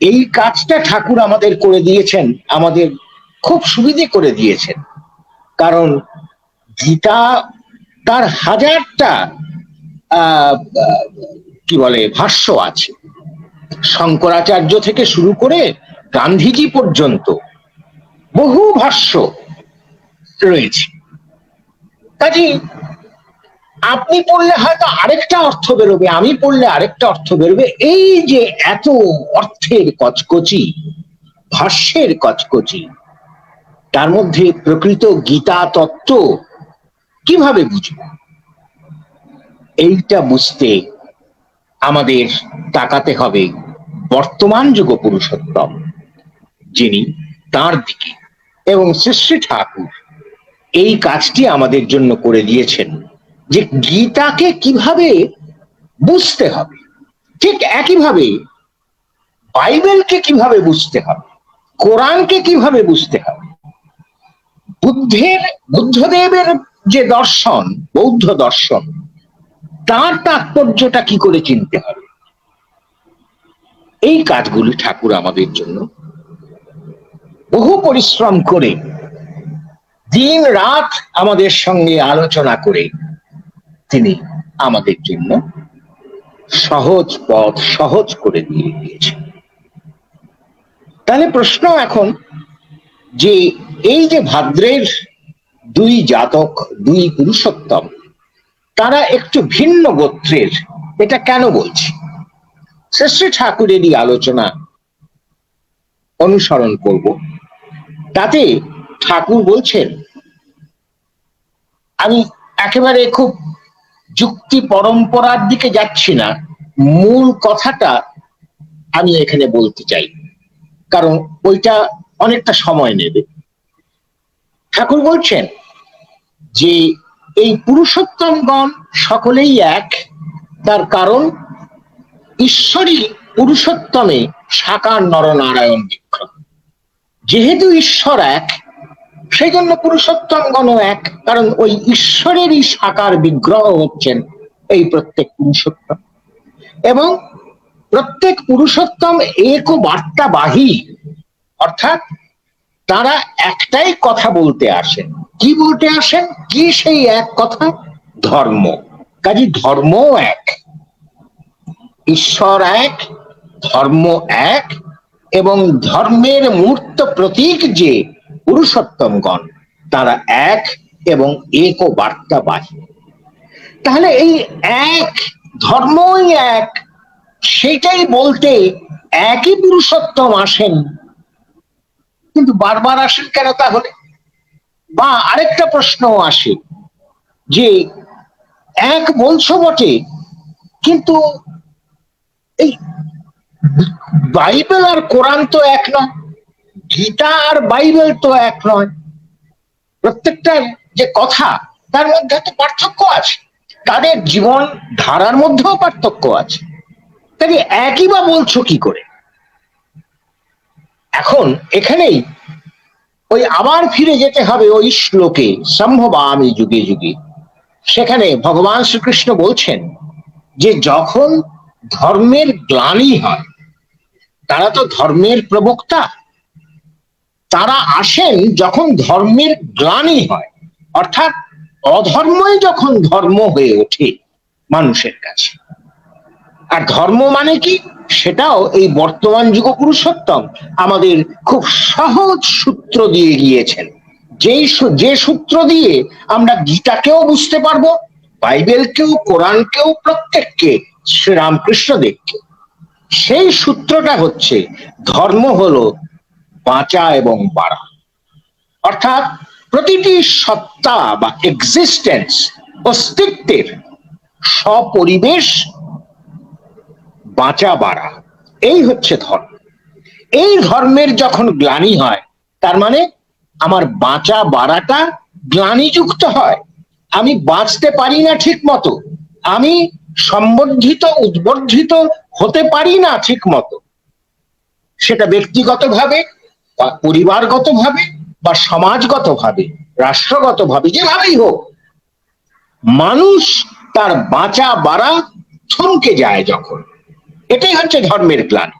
এই কাজটা ঠাকুর আমাদের করে দিয়েছেন, আমাদের খুব সুবিধে করে দিয়েছেন। কারণ গীতা তার হাজারটা কি বলে, ভাষ্য আছে। শঙ্করাচার্য থেকে শুরু করে গান্ধীজি পর্যন্ত বহু ভাষ্য রয়েছে। কাজে আপনি পড়লে হয়তো আরেকটা অর্থ বেরোবে, আমি পড়লে আরেকটা অর্থ বেরোবে। এই যে এত অর্থের কচকচি, ভাষ্যের কচকচি, তার মধ্যে প্রকৃত গীতা তত্ত্ব কীভাবে বুঝব? এইটা বুঝতে আমাদের তাকাতে হবে বর্তমান যুগ পুরুষোত্তম যিনি তার দিকে এবং শ্রী ঠাকুর এই কাজটি আমাদের জন্য করে দিয়েছেন। যে গীতাকে কীভাবে বুঝতে হবে, ঠিক একইভাবে বাইবেলকে কীভাবে বুঝতে হবে, কোরআনকে কীভাবে বুঝতে হবে, বুদ্ধের, বুদ্ধদেবের যে দর্শন, বৌদ্ধ দর্শন, তার তাৎপর্যটা কি করে চিনতে হবে? এই কাজগুলি ঠাকুর আমাদের জন্য বহু পরিশ্রম করে দিন রাত আমাদের সঙ্গে আলোচনা করে তিনি আমাদের জন্য সহজ পথ সহজ করে দিয়ে দিয়েছেন। তাহলে প্রশ্ন এখন যে এই যে ভাদ্রের দুই জাতক, দুই পুরুষোত্তম, তারা একটু ভিন্ন গোত্রের, এটা কেন বলছি? শ্রেষ্ঠ ঠাকুরেরই আলোচনা অনুসরণ করব। তাতে ঠাকুর বলছেন, আমি একেবারে খুব যুক্তি পরম্পরার দিকে যাচ্ছি না, মূল কথাটা আমি এখানে বলতে চাই। কারণ ওইটা অনেকটা সময় নেবে। ঠাকুর বলছেন যে এই পুরুষোত্তমগণ সকলেই এক, তার কারণ ঈশ্বরই পুরুষোত্তমে সাকার নরনারায়ণ বিক্রম। যেহেতু ঈশ্বর এক সেই জন্য পুরুষোত্তম গণ এক, কারণ ওই ঈশ্বরেরই সাকার বিগ্রহ হচ্ছেন এই প্রত্যেক পুরুষোত্তম। এবং প্রত্যেক পুরুষোত্তম এক বার্তাবাহী অর্থাৎ তারা একটাই কথা বলতে আসেন। কি বলতে আসেন? কি সেই এক কথা? ধর্ম। কাজী ধর্ম এক। ঈশ্বর এক, ধর্ম এক, এবং ধর্মের মূর্ত প্রতীক যে পুরুষোত্তমগণ তারা এক এবং এক বার্তাবাহী তাহলে এই এক, ধর্মই এক, সেটাই বলতে একই পুরুষোত্তম আসেন। কিন্তু বারবার আসেন কেন তাহলে? বা আরেকটা প্রশ্ন আসে যে এক বলছো বটে, কিন্তু এই বাইবেল আর কোরআন তো এক নয়। গীতা আর বাইবেল তো এক নয়। প্রত্যেকটার যে কথা, তার মধ্যে তো পার্থক্য আছে। তাদের জীবন ধারার মধ্যেও পার্থক্য আছে। তাহলে একই বা বলছো কি করে? এখন এখানেই ওই আবার ফিরে যেতে হবে ওই শ্লোকে সম্ভবা আমি যুগে যুগে। সেখানে ভগবান শ্রীকৃষ্ণ বলছেন যে যখন ধর্মের গ্লানি হয়, তারা তো ধর্মের প্রবক্তা। তারা আসেন যখন ধর্মের গ্লানি হয়। অর্থাৎ অধর্মই যখন ধর্ম হয়ে ওঠে মানুষের কাছে। আর ধর্ম মানে কি? সেটাও এই বর্তমান যুগ পুরুষোত্তম আমাদের খুব সহজ সূত্র দিয়ে গিয়েছেন। যেই যে সূত্র দিয়ে আমরা গীতাকেও বুঝতে পারব, বাইবেলকেও, কোরআনকেও, প্রত্যেককে শ্রীরামকৃষ্ণ দেখকে সেই সূত্রটা হচ্ছে, ধর্ম হলো বাঁচা এবং বাড়া। অর্থাৎ প্রতিটি সত্তা বা এক্সিস্টেন্স অস্তিত্বের সপরিবেশ বাঁচা, বাড়া। এই হচ্ছে ধর্ম। এই ধর্মের যখন গ্লানি হয়, তার মানে আমার বাঁচা, বাড়াটা গ্লানিযুক্ত হয়। আমি বাঁচতে পারি না ঠিক মতো আমি সম্বর্ধিত, উদ্বর্ধিত হতে পারি না ঠিক মতো সেটা ব্যক্তিগতভাবে বা পরিবারগতভাবে বা সমাজগতভাবে, রাষ্ট্রগতভাবে, যেভাবেই হোক, মানুষ তার বাঁচা বাড়া থমকে যায় যখন। এটাই হচ্ছে ধর্মের গ্লানি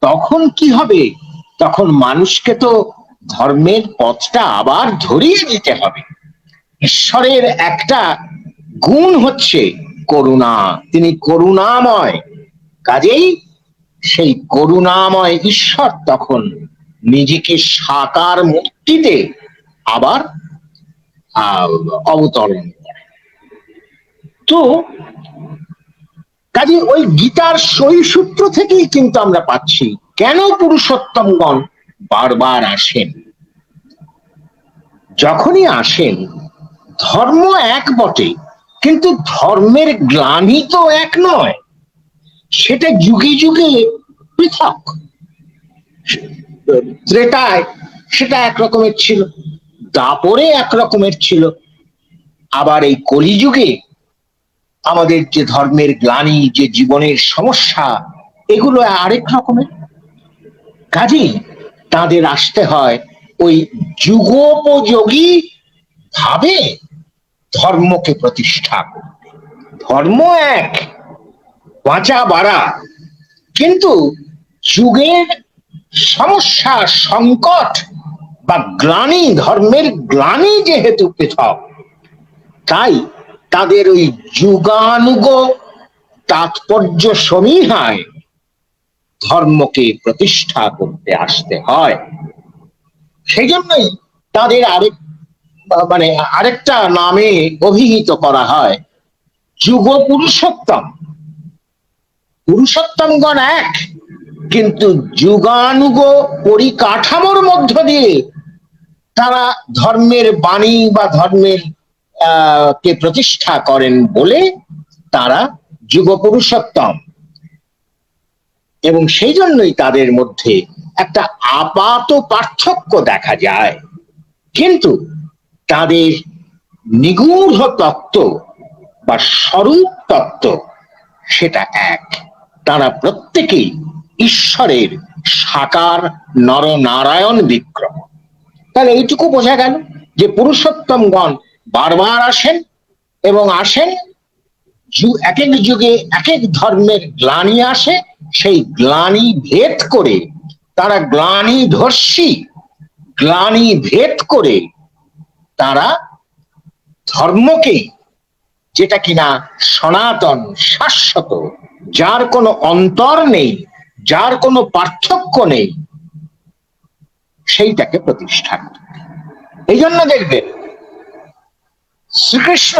তখন কি হবে? তখন মানুষকে তো ধর্মের পথটা আবার ধরিয়ে দিতে হবে। ঈশ্বরের একটা গুণ হচ্ছে করুণা। তিনি করুণাময়। কাজেই সেই করুণাময় ঈশ্বর তখন নিজেকে সাকার মুক্তিতে আবার অবতরণ তো কাজে ওই গীতার সই সূত্র থেকেই কিন্তু আমরা পাচ্ছি, কেন পুরুষোত্তমগণ বারবার আসেন? যখনই আসেন, ধর্ম এক বটে, কিন্তু ধর্মের গ্লানি তো এক নয়। সেটা যুগে যুগে পৃথক। ত্রেতায় সেটা এক রকমের ছিল, দাপরে এক রকমের ছিল। আবার এই কলিযুগে আমাদের যে ধর্মের গ্লানি, যে জীবনের সমস্যা, এগুলো আরেক রকমের। কাজেই তাদের আসতে হয় ওই যুগোপযোগী ভাবে ধর্মকে প্রতিষ্ঠা ধর্ম এক, বাঁচা বাড়া। কিন্তু যুগের সমস্যা, সংকট বা গ্লানি, ধর্মের গ্লানি যেহেতু পৃথক, তাই তাদের ওই যুগানুগ তাৎপর্য সমীহায় ধর্মকে প্রতিষ্ঠা করতে আসতে হয়। সেই জন্যই তাদের আরেক মানে আরেকটা নামে অভিহিত করা হয় যুগ পুরুষোত্তম পুরুষোত্তমগণ এক। কিন্তু যুগানুগ পরিকাঠামোর মধ্য দিয়ে তারা ধর্মের বাণী বা ধর্মের কে প্রতিষ্ঠা করেন বলে তারা যুগ পুরুষোত্তম এবং সেই জন্যই তাদের মধ্যে একটা আপাত পার্থক্য দেখা যায়। কিন্তু তাদের নিগূঢ় তত্ত্ব বা স্বরূপ তত্ত্ব সেটা এক। তারা প্রত্যেকেই ঈশ্বরের সাকার নরনারায়ণ বিক্রম। তাহলে এইটুকু বোঝা গেল যে পুরুষোত্তমগণ বারবার আসেন এবং আসেন এক এক যুগে এক এক ধর্মের গ্লানি আসে, সেই গ্লানি ভেদ করে তারা গ্লানি ধর্ষী, গ্লানি ভেদ করে তারা ধর্মকে যেটা কিনা সনাতন শাশ্বত, যার কোনো অন্তর নেই যার কোনো পার্থক্য নেই, সেইটাকে প্রতিষ্ঠা করে। এই জন্য দেখবেন, শ্রীকৃষ্ণ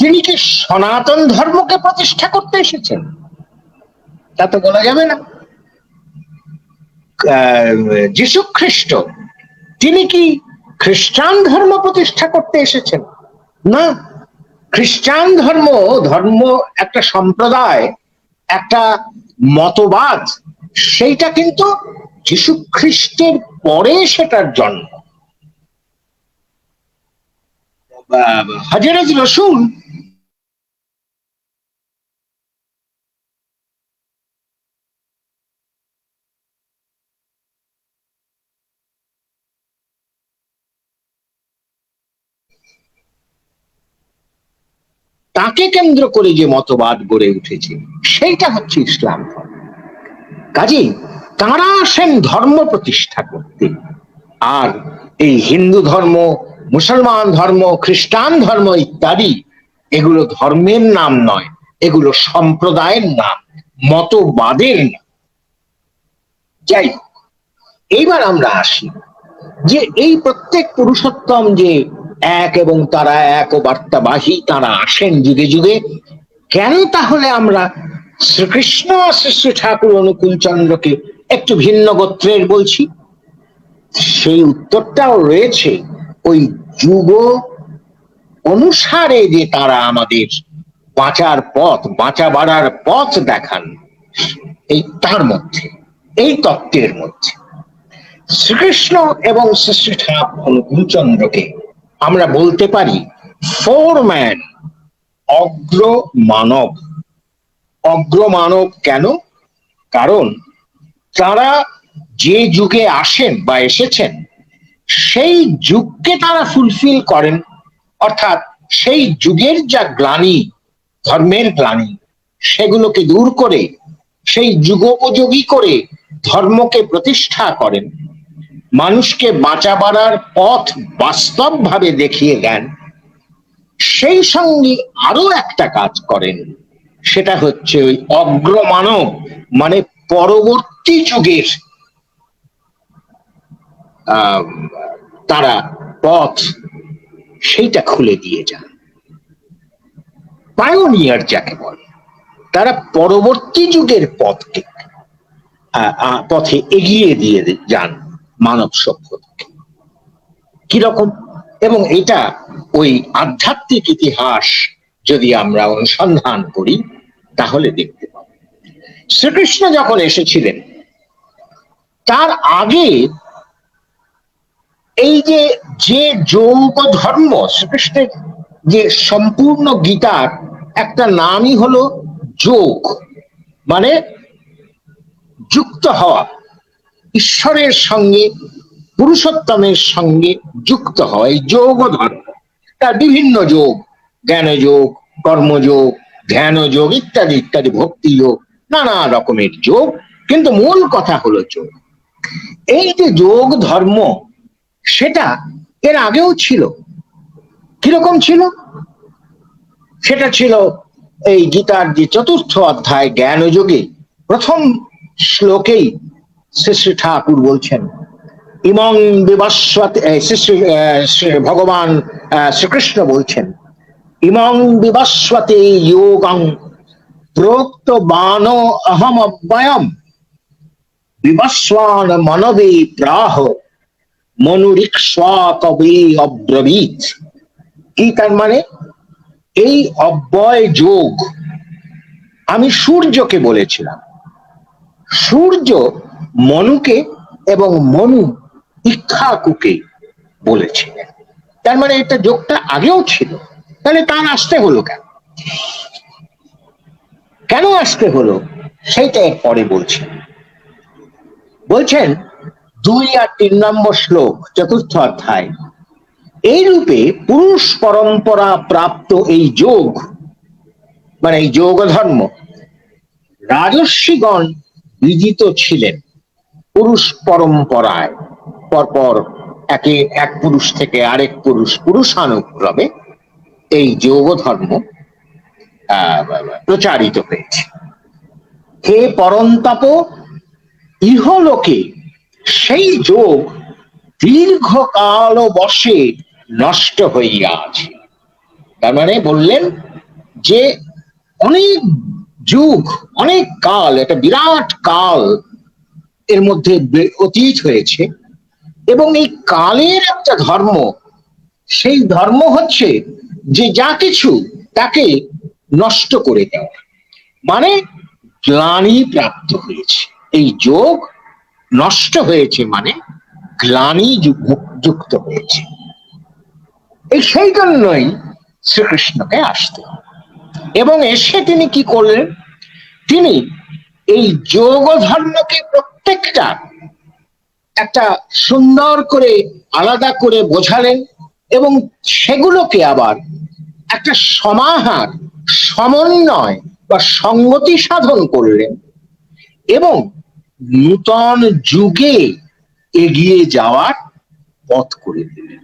তিনি কি সনাতন ধর্মকে প্রতিষ্ঠা করতে এসেছেন? তা তো বলা যাবে না। যীশু খ্রিস্ট তিনি কি খ্রিস্টান ধর্ম প্রতিষ্ঠা করতে এসেছেন? না। খ্রিস্টান ধর্ম ধর্ম একটা সম্প্রদায়, একটা মতবাদ সেইটা কিন্তু যীশু খ্রিস্টের পরে সেটার জন্ম। হজরত রসুল তাকে কেন্দ্র করে যে মতবাদ গড়ে উঠেছে সেইটা হচ্ছে ইসলাম ধর্ম। কাজেই তারা আসেন ধর্ম প্রতিষ্ঠা করতে। আর এই হিন্দু ধর্ম মুসলমান ধর্ম খ্রিস্টান ধর্ম ইত্যাদি এগুলো ধর্মের নাম নয় এগুলো সম্প্রদায়ের নাম মতবাদের নাম। যাই হোক, এইবার আমরা আসি যে এই প্রত্যেক পুরুষোত্তম যে এক এবং তারা এক ও বার্তাবাহী, তারা আসেন যুগে যুগে। কেন তাহলে আমরা শ্রীকৃষ্ণ শ্রী ঠাকুর অনুকূল চন্দ্রকে একটু ভিন্ন গোত্রের বলছি? সেই উত্তরটাও রয়েছে ওই যুগ অনুসারে যে তারা আমাদের বাঁচার পথ, বাঁচা বাড়ার পথ দেখান। এই তার মধ্যে, এই তত্ত্বের মধ্যে। শ্রীকৃষ্ণ এবং শ্রী শ্রী ঠাকুর অনুকূলচন্দ্রকে আমরা বলতে পারি ফোর ম্যান অগ্র মানব। অগ্র মানব কেন? কারণ তারা যে যুগে আসেন বা এসেছেন, সেই যুগকে তারা ফুলফিল করেন। অর্থাৎ সেই যুগের যা গ্লানি, ধর্মের গ্লানি, সেগুলোকে দূর করে, সেই যুগোপযোগী করে ধর্মকে প্রতিষ্ঠা করেন। মানুষকে বাঁচাবার পথ বাস্তবভাবে দেখিয়ে দেন, সেই সঙ্গে আরও একটা কাজ করেন, সেটা হচ্ছে ওই অগ্রমানব মানে পরবর্তী যুগের তারা পথ সেইটা খুলে দিয়ে যান। পায়োনিয়ার যাকে বলে, তারা পরবর্তী যুগের পথকে পথে এগিয়ে দিয়ে যান। মানব সভ্যতাকে কীরকম এবং এটা ওই আধ্যাত্মিক ইতিহাস যদি আমরা অনুসন্ধান করি, তাহলে দেখতে পাবো। শ্রীকৃষ্ণ যখন এসেছিলেন, তার আগে এই যে যে যোগ ধর্ম, শ্রীকৃষ্ণের যে সম্পূর্ণ গীতার একটা নামই হলো যোগ মানে যুক্ত হওয়া। ঈশ্বরের সঙ্গে, পুরুষোত্তমের সঙ্গে যুক্ত এই যোগ ধর্ম। তার বিভিন্ন যোগ জ্ঞান যোগ কর্মযোগ ধ্যান যোগ ইত্যাদি ইত্যাদি ভক্তি যোগ নানা রকমের যোগ। কিন্তু মূল কথা হলো যোগ। এই যে যোগ ধর্ম, সেটা এর আগেও ছিল। কীরকম ছিল? সেটা ছিল এই গীতার যে চতুর্থ অধ্যায় জ্ঞান যোগে প্রথম শ্লোকেই শ্রী ঠাকুর বলছেন, ইমং শ্রী ভগবান শ্রীকৃষ্ণ বলছেন, ইমং বিবস্বতে যোগং প্রোক্ত বান অহম অব্যয়ম বিবস্বান মনবে প্রাহ মনুরিক্সা কবে অব্রবীত। কি তার মানে? এই অব্যয় যোগ, আমি সূর্যকে বলেছিলাম। সূর্য মনুকে এবং মনু ইক্ষাকুকে বলেছিলেন তার মানে এটা যোগটা আগেও ছিল। তাহলে তার আসতে হলো কেন? কেন আসতে হলো? সেইটা পরে বলছেন বলছেন, দুই আর তিন নম্বর শ্লোক, চতুর্থ অধ্যায়। এই রূপে পুরুষ পরম্পরা প্রাপ্ত এই যোগ মানে এই যোগ ধর্ম রাজস্বীগণ বিজিত ছিলেন। পুরুষ পরম্পরায়। পরপর একে এক পুরুষ থেকে আরেক পুরুষ পুরুষানুক্রমে এই যোগ ধর্ম প্রচারিত হয়েছে। হে পরন্তপ, ইহলোকে সেই যোগ দীর্ঘকাল বসে নষ্ট হইয়া আছে তার মানে বললেন যে অনেক যুগ, অনেক কাল, একটা বিরাট কাল এর মধ্যে অতীত হয়েছে এবং এই কালের একটা ধর্ম, সেই ধর্ম হচ্ছে যে যা কিছু তাকে নষ্ট করে দেওয়া মানে গ্লানি প্রাপ্ত হয়েছে। এই যোগ নষ্ট হয়েছে মানে গ্লানি যুক্ত হয়েছে। এই সেই জন্যই শ্রীকৃষ্ণকে আসতে এবং এসে তিনি কি করলেন? তিনি এই যোগ ধর্মকে প্রত্যেকটা একটা সুন্দর করে আলাদা করে বোঝালেন এবং সেগুলোকে আবার একটা সমাহার, সমন্বয় বা সঙ্গতি সাধন করলেন এবং নূতন যুগে এগিয়ে যাওয়ার পথ করে দিলেন।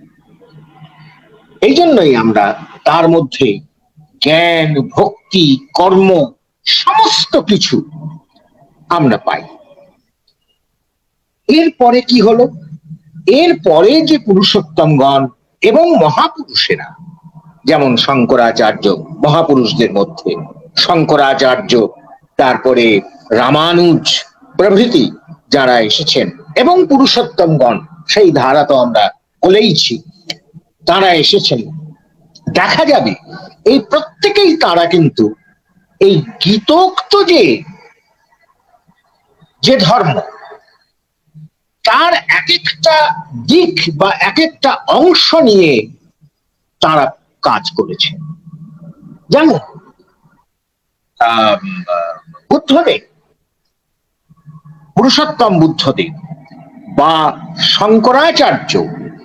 এই জন্যই আমরা তার মধ্যে জ্ঞান, ভক্তি, কর্ম, সমস্ত কিছু আমরা পাই। এরপরে কি হলো? এরপরে যে পুরুষোত্তমগণ এবং মহাপুরুষেরা, যেমন শঙ্করাচার্য মহাপুরুষদের মধ্যে, শঙ্করাচার্য, তারপরে রামানুজ প্রভৃতি যারা এসেছেন এবং পুরুষোত্তমগণ সেই ধারা তো আমরা বলেইছি তারা এসেছেন। দেখা যাবে, এই প্রত্যেকেই তারা কিন্তু এই গীতোক্ত যে যে ধর্ম তার এক একটা দিক বা এক একটা অংশ নিয়ে তারা কাজ করেছে। যেমন বুদ্ধদেব, পুরুষোত্তম বুদ্ধদেব বা শঙ্করাচার্য,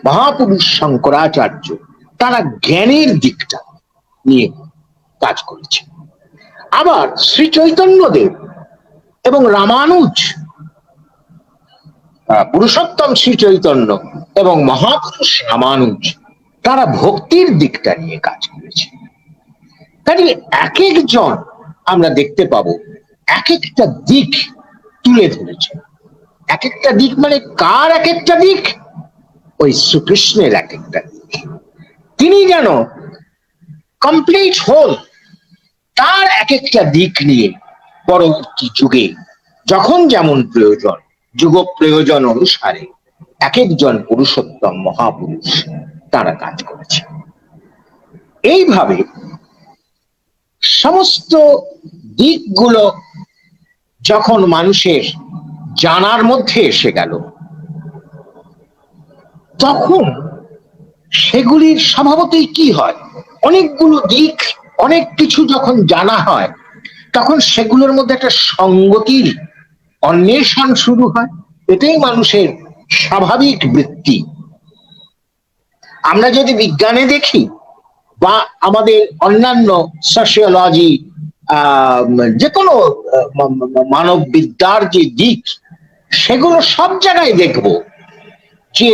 মহাপুরুষ শঙ্করাচার্য, তারা জ্ঞানের দিকটা নিয়ে কাজ করেছে। আবার শ্রী চৈতন্যদেব এবং রামানুজ পুরুষোত্তম শ্রী চৈতন্য এবং মহাপুরুষ রামানুজ, তারা ভক্তির দিকটা নিয়ে কাজ করেছে। কাজে এক একজন আমরা দেখতে পাবো, এক একটা দিক তুলে ধরেছে। এক একটা দিক মানে কার এক একটা দিক? ওই শ্রীকৃষ্ণের এক একটা দিক। তিনি যেন কমপ্লিট হোল তার এক একটা দিক নিয়ে পরবর্তী যুগে যখন যেমন প্রয়োজন যুগ প্রয়োজন অনুসারে এক একজন পুরুষোত্তম মহাপুরুষ তারা কাজ করেছে। এইভাবে সমস্ত দিকগুলো যখন মানুষের জানার মধ্যে এসে গেল, তখন সেগুলির স্বভাবতই কি হয়? অনেকগুলো দিক, অনেক কিছু যখন জানা হয়, তখন সেগুলোর মধ্যে একটা সঙ্গতির অন্বেষণ শুরু হয়, এটাই মানুষের স্বাভাবিক বৃত্তি। আমরা যদি বিজ্ঞানে দেখি বা আমাদের অন্যান্য সোশিওলজি যে কোনো মানব বিদ্যার যে দিক, সেগুলো সব জায়গায় দেখব যে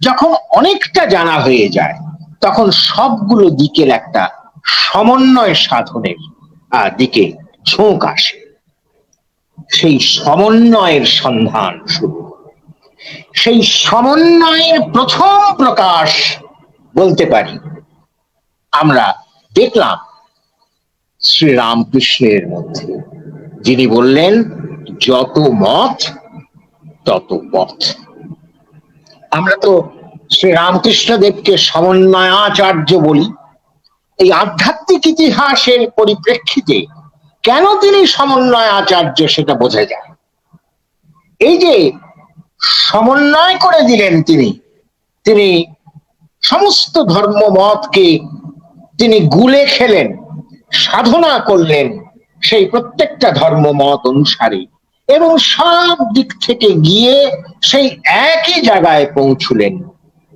যখন অনেকটা জানা হয়ে যায়, তখন সবগুলো দিকের একটা সমন্বয় সাধনের দিকে ঝোঁক আসে। সেই সমন্বয়ের সন্ধান শুরু সেই সমন্বয়ের প্রথম প্রকাশ বলতে পারি, আমরা দেখলাম শ্রীরামকৃষ্ণের মধ্যে। যিনি বললেন, যত মত, তত পথ। আমরা তো শ্রীরামকৃষ্ণ দেবকে সমন্বয়াচার্য বলি। এই আধ্যাত্মিক ইতিহাসের পরিপ্রেক্ষিতে কেন তিনি সমন্বয় আচার্য সেটা বোঝা যায়। এই যে সমন্বয় করে দিলেন তিনি তিনি সমস্ত ধর্ম মতকে তিনি গুলে খেলেন, সাধনা করলেন সেই প্রত্যেকটা ধর্ম মত অনুসারে এবং সব দিক থেকে গিয়ে সেই একই জায়গায় পৌঁছলেন।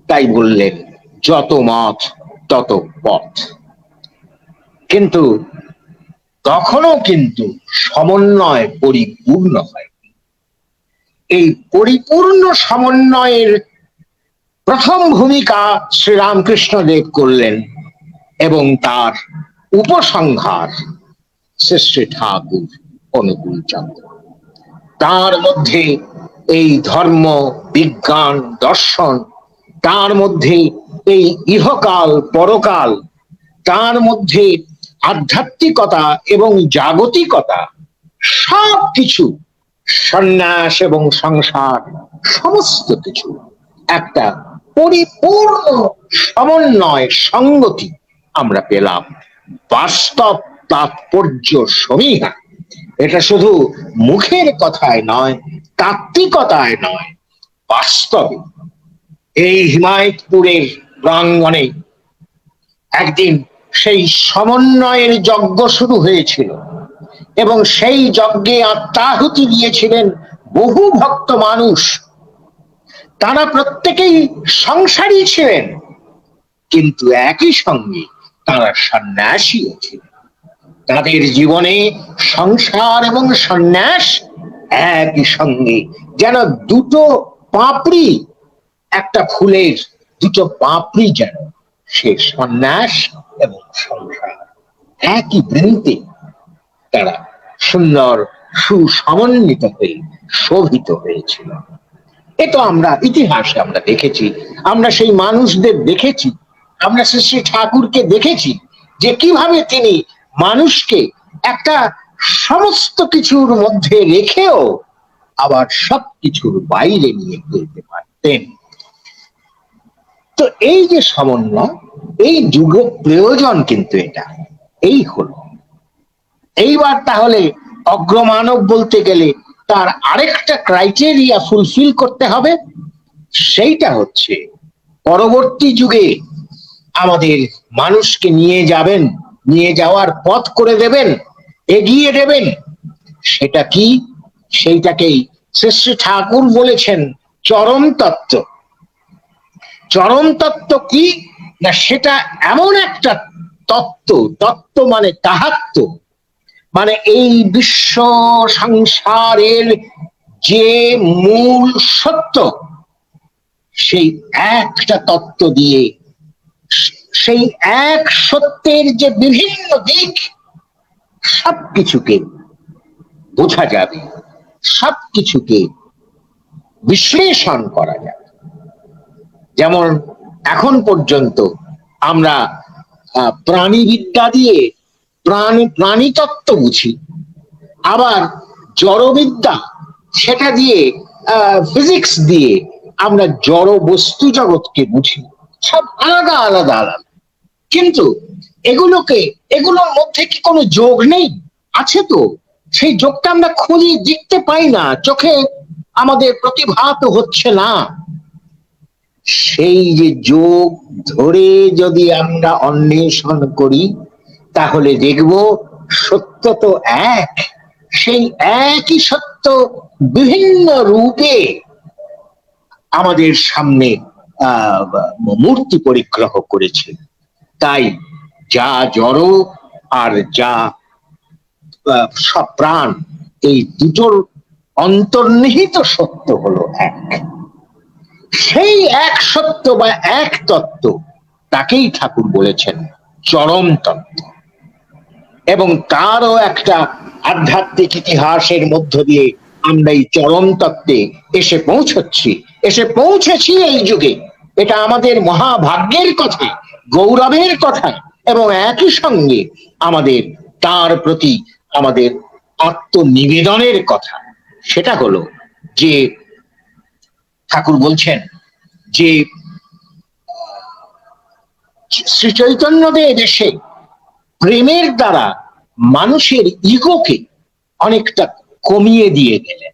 তাই বললেন, যত মত তত পথ। কিন্তু তখনও কিন্তু সমন্বয় পরিপূর্ণ হয়। এই পরিপূর্ণ সমন্বয়ের প্রথম ভূমিকা শ্রীরামকৃষ্ণ দেব করলেন এবং তার উপসংহার শ্রী ঠাকুর অনুকূল চন্দ্র। তার মধ্যে এই ধর্ম, বিজ্ঞান, দর্শন, তার মধ্যে এই ইহকাল, পরকাল, তার মধ্যে আধ্যাত্মিকতা এবং জাগতিকতা সব কিছু সন্ন্যাস এবং সংসার, সমস্ত কিছু একটা পরিপূর্ণ সমন্বয় সঙ্গতি আমরা পেলাম। বাস্তব তাৎপর্য সমীহা। এটা শুধু মুখের কথায় নয়, তাত্ত্বিকতায় নয়, বাস্তবে। এই হিমায়তপুরের প্রাঙ্গণে একদিন সেই সমন্বয়ের যজ্ঞ শুরু হয়েছিল। এবং সেই যজ্ঞে আত্মাহুতি দিয়েছিলেন বহু ভক্ত মানুষ। তারা প্রত্যেকেই সংসারী ছিলেন, কিন্তু একই সঙ্গে তারা সন্ন্যাসীও ছিলেন। তাদের জীবনে সংসার এবং সন্ন্যাস একই সঙ্গে, যেন দুটো পাপড়ি, একটা ফুলের দুটো পাপড়ি যেন সে সন্ন্যাস এবং সংসার একই বৃন্তে তারা সুন্দর, সুসমন্বিত হয়ে শোভিত হয়েছিল। এ তো আমরা ইতিহাসে আমরা দেখেছি। আমরা সেই মানুষদের দেখেছি। আমরা শ্রী ঠাকুরকে দেখেছি যে কীভাবে তিনি মানুষকে একটা সমস্ত কিছুর মধ্যে রেখেও আবার সবকিছুর বাইরে নিয়ে ফেলতে পারতেন। তো এই যে সমন্বয় এই যুগ প্রয়োজন কিন্তু এটা। এই হলো। এইবার তাহলে অগ্রমানব বলতে গেলে তার আরেকটা ক্রাইটেরিয়া ফুলফিল করতে হবে, সেইটা হচ্ছে পরবর্তী যুগে আমাদের মানুষকে নিয়ে যাবেন, নিয়ে যাওয়ার পথ করে দেবেন, এগিয়ে দেবেন। সেটা কি? সেইটাকেই শ্রী শ্রী ঠাকুর বলেছেন, চরম তত্ত্ব। চরম তত্ত্ব কি? না, সেটা এমন একটা তত্ত্ব তত্ত্ব মানে তাহাত্ম। মানে এই বিশ্ব সংসারের যে মূল সত্য, সেই একটা তত্ত্ব দিয়ে, সেই এক সত্যের যে বিভিন্ন দিক, সবকিছুকে বোঝা যাবে, সবকিছুকে বিশ্লেষণ করা যাবে। যেমন এখন পর্যন্ত আমরা প্রাণীবিদ্যা দিয়ে প্রাণী, প্রাণীতত্ত্ব বুঝি। আবার জড়বিদ্যা, সেটা দিয়ে ফিজিক্স দিয়ে আমরা জড় বস্তু জগৎকে বুঝি। সব আলাদা আলাদা আলাদা। কিন্তু এগুলোকে, এগুলোর মধ্যে কি কোনো যোগ নেই? আছে তো। সেই যোগটা আমরা খুঁজি দেখতে পাই না। চোখে আমাদের প্রতিভাত হচ্ছে না। সেই যে যোগ ধরে যদি আমরা অন্বেষণ করি তাহলে দেখব সত্য তো এক সেই একই সত্য বিভিন্ন রূপে আমাদের সামনে মূর্তি পরিগ্রহ করেছে। তাই যা জড় আর যা আহ, সব প্রাণ এই দুটোর অন্তর্নিহিত সত্য হলো এক। সেই এক সত্য বা এক তত্ত্ব তাকেই ঠাকুর বলেছেন চরম তত্ত্ব। এবং তারও একটা আধ্যাত্মিক ইতিহাসের মধ্য দিয়ে আমরা এই চরম তত্ত্বে এসে পৌঁছচ্ছি। এসে পৌঁছেছি এই যুগে। এটা আমাদের মহাভাগ্যের কথা, গৌরবের কথা এবং একই সঙ্গে আমাদের, তার প্রতি আমাদের আত্মনিবেদনের কথা। সেটা হলো যে ঠাকুর বলছেন যে, শ্রী চৈতন্যদেব এসে প্রেমের দ্বারা মানুষের ইগোকে অনেকটা কমিয়ে দিয়ে গেলেন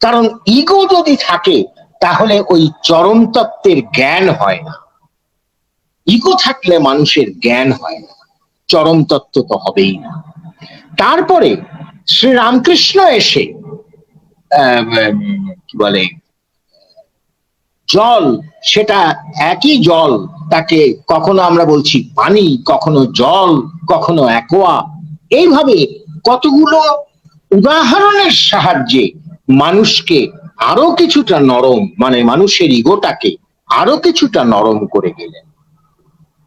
কারণ ইগো যদি থাকে, তাহলে ওই চরম তত্ত্বের জ্ঞান হয় না। ইগো থাকলে মানুষের জ্ঞান হয় না। চরম তত্ত্ব তো হবেই না। তারপরে শ্রী রামকৃষ্ণ এসে কি বলে জল, সেটা একই জল, তাকে কখনো আমরা বলছি পানি, কখনো জল, কখনো অ্যাকোয়া এইভাবে কতগুলো উদাহরণের সাহায্যে মানুষকে আরও কিছুটা নরম মানে মানুষের ইগোটাকে আরও কিছুটা নরম করে গেলেন।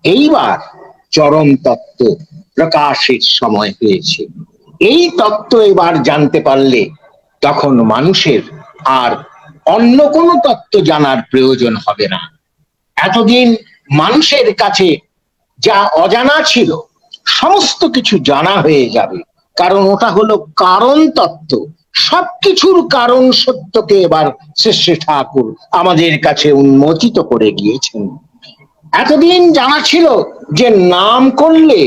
এইবার চরম তত্ত্ব প্রকাশের সময় হয়েছে। এই তত্ত্ব এবার জানতে পারলে তখন মানুষের আর অন্য কোনো তত্ত্ব জানার প্রয়োজন হবে না। এতদিন মানুষের কাছে যা অজানা ছিল, সমস্ত কিছু জানা হয়ে যাবে। কারণ ওটা হলো কারণ তত্ত্ব। সবকিছুর কারণ সত্যকে এবার শ্রী ঠাকুর আমাদের কাছে উন্মোচিত করে গিয়েছেন এতদিন জানা ছিল যে নাম করলে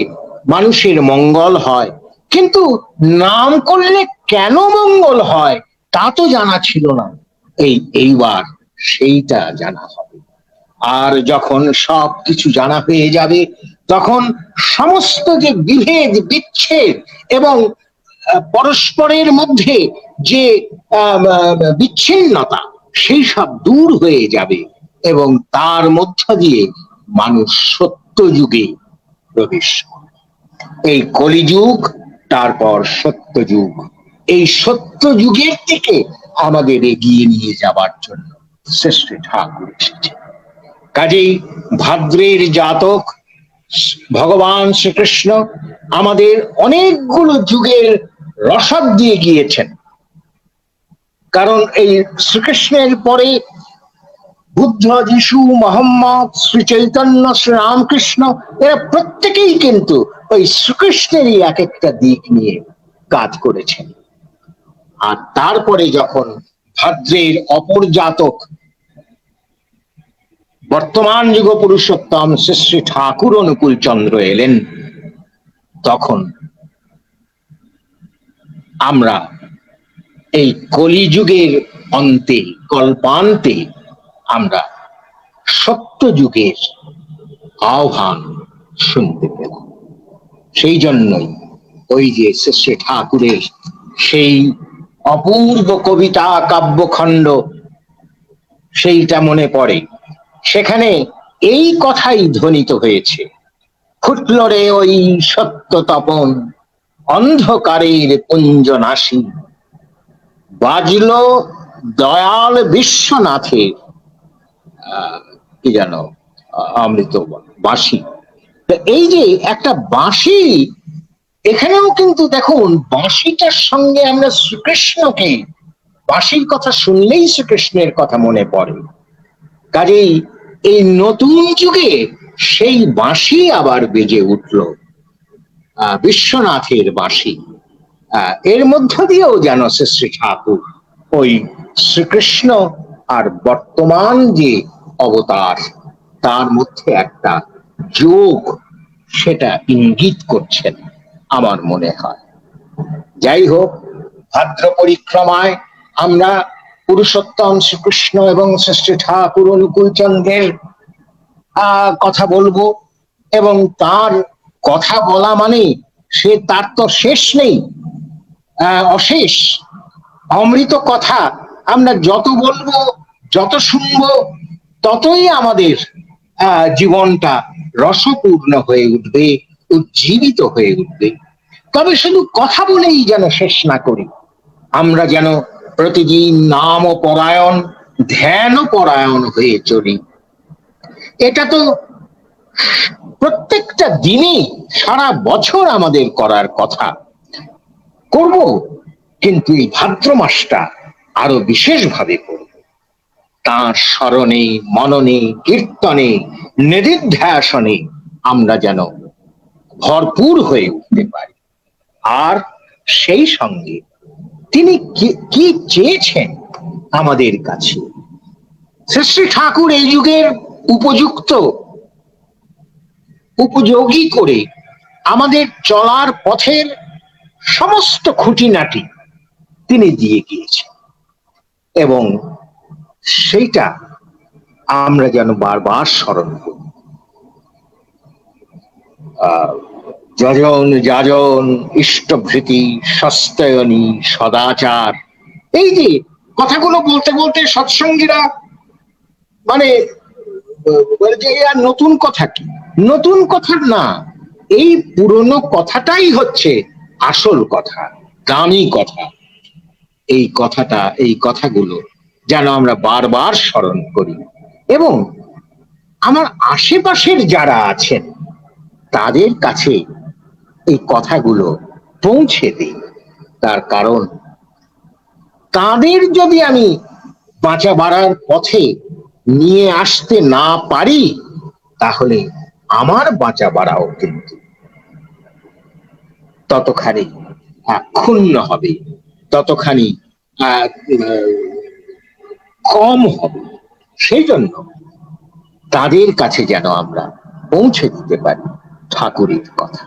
মানুষের মঙ্গল হয়, কিন্তু নাম করলে কেন মঙ্গল হয় তা তো জানা ছিল না। এই, এইবার সেইটা জানা হবে আর যখন সব কিছু জানা হয়ে যাবে, তখন সমস্ত যে বিভেদ, বিচ্ছেদ এবং পরস্পরের মধ্যে যে বিচ্ছিন্নতা, সেই সব দূর হয়ে যাবে এবং তার মধ্য দিয়ে মানুষ সত্য যুগে প্রবেশ। এই কলিযুগ, তারপর সত্য যুগ এই সত্য যুগের থেকে আমাদের এগিয়ে নিয়ে যাবার জন্য শ্রেষ্ঠ ঠাকুর এসেছে। কাজেই ভাদ্রের জাতক ভগবান শ্রীকৃষ্ণ আমাদের অনেকগুলো যুগের রসদ দিয়ে গিয়েছেন। কারণ এই শ্রীকৃষ্ণের পরে বুদ্ধ যিশু মোহাম্মদ শ্রী চৈতন্য শ্রী রামকৃষ্ণ, এরা প্রত্যেকেই কিন্তু ওই শ্রীকৃষ্ণেরই এক একটা দিক নিয়ে কাজ করেছেন। আর তারপরে যখন ভাদ্রের অপর জাতক বর্তমান যুগ পুরুষোত্তম শ্রী ঠাকুর অনুকূল চন্দ্র এলেন, তখন আমরা এই কলিযুগের অন্তে, কল্পান্তে আমরা সত্য যুগের আহ্বান শুনতে পেলাম। সেই জন্যই ওই যে শ্রী ঠাকুরের সেই অপূর্ব কবিতা কাব্যখণ্ড সেইটা মনে পড়ে। সেখানে এই কথাই ধ্বনিত হয়েছে। ফুটল রে ওই সত্য তপন, অন্ধকারের পুঞ্জ নাসি বাজলো দয়াল বিশ্বনাথের কি যেন অমৃত বাঁশি এই যে একটা বাঁশি এখানেও কিন্তু দেখুন, বাঁশিটার সঙ্গে আমরা শ্রীকৃষ্ণকে, বাঁশির কথা শুনলেই শ্রীকৃষ্ণের কথা মনে পড়ে। কাজেই এই নতুন যুগে সেই বাঁশি আবার বেজে উঠল বিশ্বনাথের বাঁশি। এর মধ্য দিয়েও যেন শ্রী ঠাকুর ওই শ্রীকৃষ্ণ আর বর্তমান যে অবতার, তার মধ্যে একটা যোগ, সেটা ইঙ্গিত করছেন। আমার মনে হয়। যাই হোক ভাদ্র পরিক্রমায় আমরা পুরুষোত্তম শ্রীকৃষ্ণ এবং শ্রেষ্ঠ ঠাকুর আহ, কথা বলব এবং তার কথা বলা মানে সে তার তো শেষ নেই অশেষ। অমৃত কথা আমরা যত বলব যত শুনব ততই আমাদের জীবনটা রসপূর্ণ হয়ে উঠবে। উজ্জীবিত হয়ে উঠবে। তবে শুধু কথা বলেই যেন শেষ না করি। আমরা যেন প্রতিদিন নাম ও পরায়ণ ধ্যান ও পরায়ণ হয়ে চলি। এটা তো প্রত্যেকটা দিনই সারা বছর আমাদের করার কথা। করব, কিন্তু এই ভাদ্র মাসটা আরও বিশেষভাবে করব। তাঁর স্মরণে, মননে, কীর্তনে নিদিধ্যাসনে আমরা যেন ভরপুর হয়ে উঠতে পারি। আর সেই সঙ্গে তিনি কি- চেয়েছেন আমাদের কাছে? শ্রী ঠাকুর এই যুগের উপযুক্ত উপযোগী করে আমাদের চলার পথের সমস্ত খুঁটিনাটি তিনি দিয়ে গিয়েছেন। এবং সেইটা আমরা যেন বারবার স্মরণ করি। আহ, যজন যাজন, ইষ্টভৃতি, সস্তায়নী, সদাচার। এই যে কথাগুলো বলতে বলতে সৎসঙ্গীরা মানে যে আর নতুন কথা কি? নতুন কথা না, এই পুরনো কথাটাই হচ্ছে আসল কথা, দামি কথা। এই কথাটা, এই কথাগুলো যেন আমরা বারবার স্মরণ করি। এবং আমার আশেপাশের যারা আছেন, তাদের কাছে এই কথাগুলো পৌঁছে দিই। তার কারণ, তাদের যদি আমি বাঁচা বাড়ার পথে নিয়ে আসতে না পারি, তাহলে আমার বাঁচা বাড়াও কিন্তু। ততখানি ক্ষুণ্ণ হবে, ততখানি কম হবে। সেই জন্য তাদের কাছে যেন আমরা পৌঁছে দিতে পারি ঠাকুরের কথা।